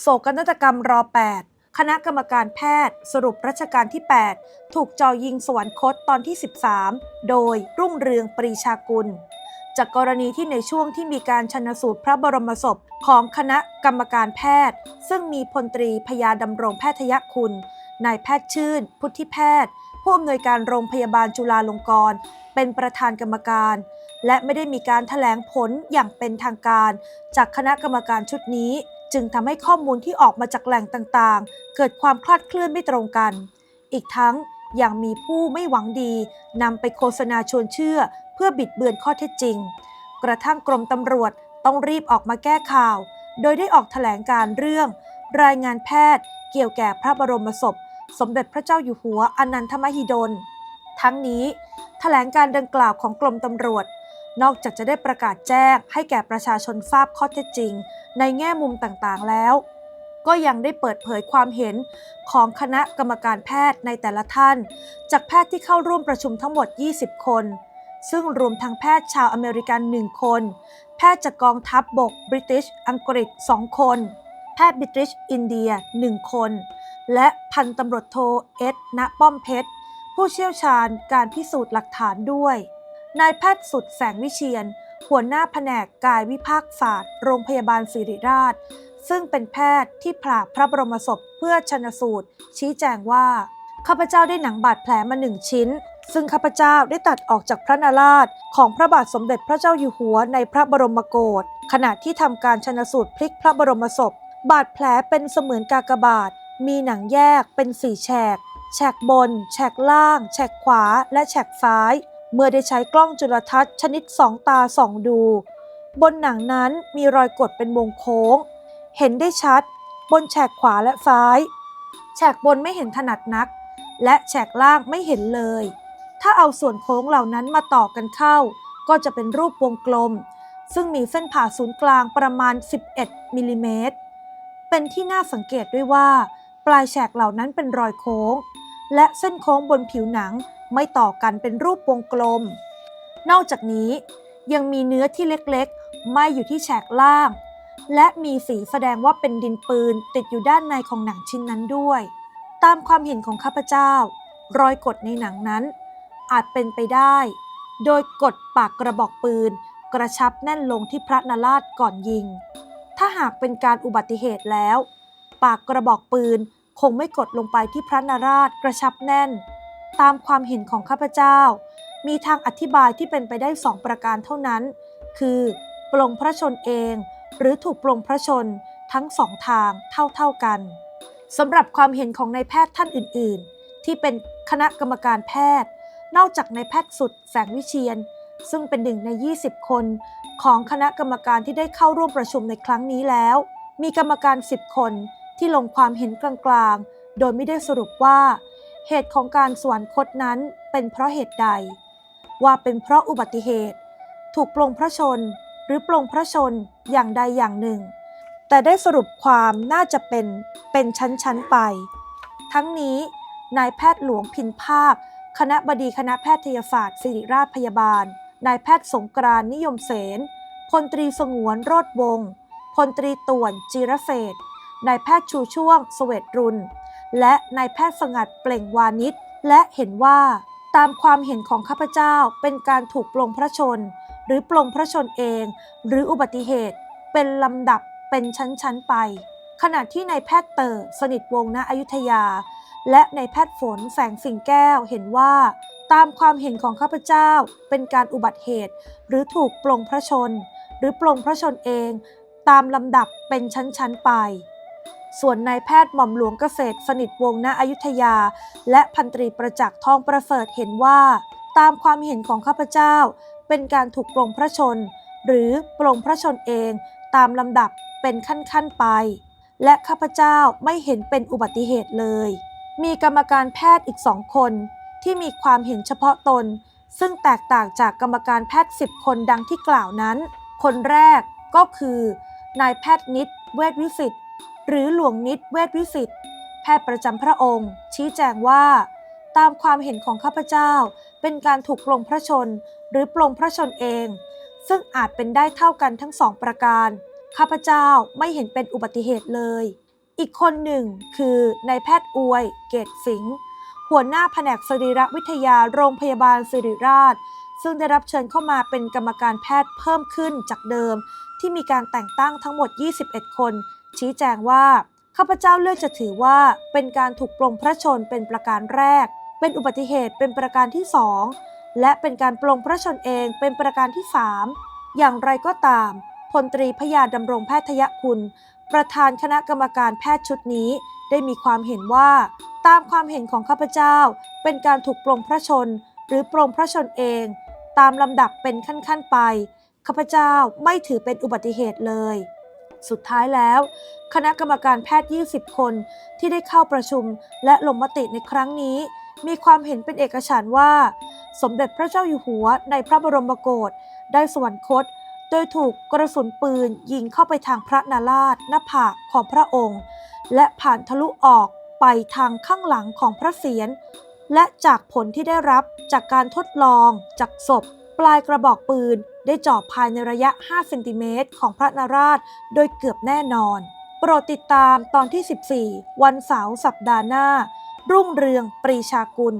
โศกนาฏกรรมรอ 8 คณะกรรมการแพทย์ สรุปรัชกาลที่ 8 ถูกจ่อยิงสวรรคตตอนที่ 13 โดยรุ่งเรืองปรีชากุล จากกรณีที่ในช่วงที่มีการชนสูตรพระบรมศพของคณะกรรมการแพทย์ ซึ่งมีพลตรีพยาดำรงแพทยคุณนายแพทย์ชื่น พุทธิแพทย์ ผู้อำนวยการโรงพยาบาลจุฬาลงกรณ์เป็นประธานกรรมการ และไม่ได้มีการถแถลงผลอย่างเป็นทางการ จากคณะกรรมการชุดนี้ จึงทำให้ข้อมูลที่ออกมาจากแหล่งต่างๆ เกิดความคลาดเคลื่อนไม่ตรงกัน อีกทั้งยังมีผู้ไม่หวังดีนำไปโฆษณาชวนเชื่อ เพื่อบิดเบือนข้อเท็จจริง กระทั่งกรมตำรวจต้องรีบออกมาแก้ข่าว โดยได้ออกแถลงการเรื่อง รายงานแพทย์ เกี่ยวแก่พระบรมศพ สมเด็จพระเจ้าอยู่หัวอนันทมหิดล ทั้งนี้ แถลงการดังกล่าวของกรมตำรวจ นอกจากจะได้ประกาศแจ้งให้แก่ประชาชนทราบข้อเท็จจริง ในแง่มุมต่างๆแล้ว ก็ยังได้เปิดเผยความเห็นของคณะกรรมการแพทย์ในแต่ละท่าน จากแพทย์ที่เข้าร่วมประชุมทั้งหมด 20 คน ซึ่งรวมทั้งแพทย์ชาวอเมริกัน 1 คน แพทย์จากกองทัพบบกบริติชอังกฤษ 2 คน แพทย์บริติชอินเดีย 1 คน และพันตำรวจโทเอ็ดณป้อมเพชรผู้เชี่ยวชาญการพิสูจน์หลักฐานด้วย นายแพทย์สุดแสงวิเชียน หัวหน้าแผนกกายวิภาคศาสตร์ โรงพยาบาลศิริราช ซึ่งเป็นแพทย์ที่ผ่าพระบรมศพเพื่อชนสูตร ชี้แจงว่า ข้าพเจ้าได้หนังบาดแผลมาหนึ่งชิ้น ซึ่งข้าพเจ้าได้ตัดออกจากพระนาราชของพระบาทสมเด็จพระเจ้าอยู่หัวในพระบรมโกศขณะที่ทำการชนสูตรพลิกพระบรมศพ บาดแผลเป็นเสมือนกากบาท มีหนังแยกเป็นสี่แฉก แฉกบน แฉกล่าง แฉกขวา และแฉกซ้าย เมื่อได้ใช้กล้องจุลทรรศน์ชนิดสองตาส่องดู บนหนังนั้นมีรอยกดเป็นวงโค้ง เห็นได้ชัด บนแฉกขวาและซ้าย แฉกบนไม่เห็นถนัดนัก และแฉกล่างไม่เห็นเลย ถ้าเอาส่วนโค้งเหล่านั้นมาต่อกันเข้า ก็จะเป็นรูปวงกลม ซึ่งมีเส้นผ่าศูนย์กลางประมาณ 11มิลลิเมตรเป็นที่น่าสังเกตด้วยว่า ปลายแฉกเหล่านั้นเป็นรอยโค้ง และเส้นโค้งบนผิวหนัง ไม่ต่อกันเป็นรูปวงกลม นอกจากนี้ยังมีเนื้อที่เล็กๆ ไม่อยู่ที่แฉกล่าง และมีสีแสดงว่าเป็นดินปืนติดอยู่ด้านในของหนังชิ้นนั้นด้วย ตามความเห็นของข้าพเจ้า รอยกดในหนังนั้น อาจเป็นไปได้ โดยกดปากกระบอกปืน กระชับแน่นลงที่พระนราชก่อนยิง ถ้าหากเป็นการอุบัติเหตุแล้ว ปากกระบอกปืนคงไม่กดลงไปที่พระนราชกระชับแน่น ตามความเห็นของข้าพเจ้า มีทางอธิบายที่เป็นไปได้สองประการเท่านั้น คือปลงพระชนเอง หรือถูกปลงพระชนทั้งสองทางเท่าๆกันสำหรับความเห็นของนายแพทย์ท่านอื่น ๆ ที่เป็นคณะกรรมการแพทย์ นอกจากนายแพทย์สุดแสงวิเชียน ซึ่งเป็นหนึ่งใน 20 คนของคณะกรรมการที่ได้เข้าร่วมประชุมในครั้งนี้แล้ว มีกรรมการ 10 คนที่ลงความเห็นกลาง ๆ โดยไม่ได้สรุปว่า เหตุของการสวรรคตนั้นเป็นเพราะเหตุใด ว่าเป็นเพราะอุบัติเหตุ ถูกปลงพระชน หรือปลงพระชนอย่างใดอย่างหนึ่ง แต่ได้สรุปความน่าจะเป็นเป็นชั้นๆไป ทั้งนี้นายแพทย์หลวงพินภาค คณะบดีคณะแพทยศาสตร์ศิริราชพยาบาล นายแพทย์สงกรานนิยมเสนพลตรีสงวนโรดวงพลตรีต่วนจีรเศษนายแพทย์ชูช่วงเสวตรุน และนายแพทย์สงัดเปล่งวานิชและเห็นว่า ตามความเห็นของข้าพเจ้าเป็นการถูกปลงพระชน หรือปลงพระชนเอง หรืออุบัติเหตุเป็นลำดับเป็นชั้นๆไป ขณะที่นายแพทย์เตอร์สนิทวงศ์ณอยุธยา และนายแพทย์ฝนแสงสิงแก้วเห็นว่า ตามความเห็นของข้าพเจ้าเป็นการอุบัติเหตุ หรือถูกปลงพระชน หรือปลงพระชนเอง ตามลำดับเป็นชั้นๆไป ส่วนนายแพทย์หม่อมหลวงเกษตรสนิทวงศ์ณอยุธยา และพันตรีประจักษ์ทองประเสริฐเห็นว่า ตามความเห็นของข้าพเจ้า เป็นการถูกปลงพระชน หรือปลงพระชนเองตามลำดับเป็นขั้นๆไป และข้าพเจ้าไม่เห็นเป็นอุบัติเหตุเลย มีกรรมการแพทย์อีกสองคน ที่มีความเห็นเฉพาะตน ซึ่งแตกต่างจากกรรมการแพทย์10คนดังที่กล่าวนั้น คนแรกก็คือนายแพทย์นิดเวชวิสิทธิ หรือหลวงนิดเวชวิสิทธิ์แพทย์ประจำพระองค์ ชี้แจงว่า ตามความเห็นของข้าพเจ้า เป็นการถูกปลงพระชน หรือปลงพระชนเอง ซึ่งอาจเป็นได้เท่ากันทั้งสองประการ ข้าพเจ้าไม่เห็นเป็นอุบัติเหตุเลย อีกคนหนึ่งคือนายแพทย์อวย เกตสิงห์หัวหน้าแผนกสรีรวิทยาโรงพยาบาลสิริราช ซึ่งได้รับเชิญเข้ามาเป็นกรรมการแพทย์เพิ่มขึ้นจากเดิม ที่มีการแต่งตั้งทั้งหมด 21 คน ชี้แจงว่า ข้าพเจ้าเลือกจะถือว่าเป็นการถูกปลงพระชนเป็นประการแรก เป็นอุบัติเหตุเป็นประการที่สองและเป็นการปลงพระชนเองเป็นประการที่สามอย่างไรก็ตามพลตรีพยาดำรงแพทยคุณ ประธานคณะกรรมการแพทย์ชุดนี้ ได้มีความเห็นว่า ตามความเห็นของข้าพเจ้า เป็นการถูกปลงพระชน หรือปลงพระชนเอง ตามลำดับเป็นขั้นๆไป ข้าพเจ้าไม่ถือเป็นอุบัติเหตุเลย สุดท้ายแล้ว คณะกรรมการแพทย์ 20 คนที่ได้เข้าประชุมและลงมติในครั้งนี้ มีความเห็นเป็นเอกฉันว่า สมเด็จพระเจ้าอยู่หัวในพระบรมโกศได้สวรรคต โดยถูกกระสุนปืนยิงเข้าไปทางพระนาราชหน้าผากของพระองค์ และผ่านทะลุออกไปทางข้างหลังของพระเศียรและจากผลที่ได้รับจากการทดลองจากศพ ปลายกระบอกปืน ได้เจาะภายในระยะ 5 เซนติเมตรของพระนาราชโดยเกือบแน่นอน โปรดติดตามตอนที่ 14 วันเสาร์สัปดาห์หน้า รุ่งเรืองปรีชากุล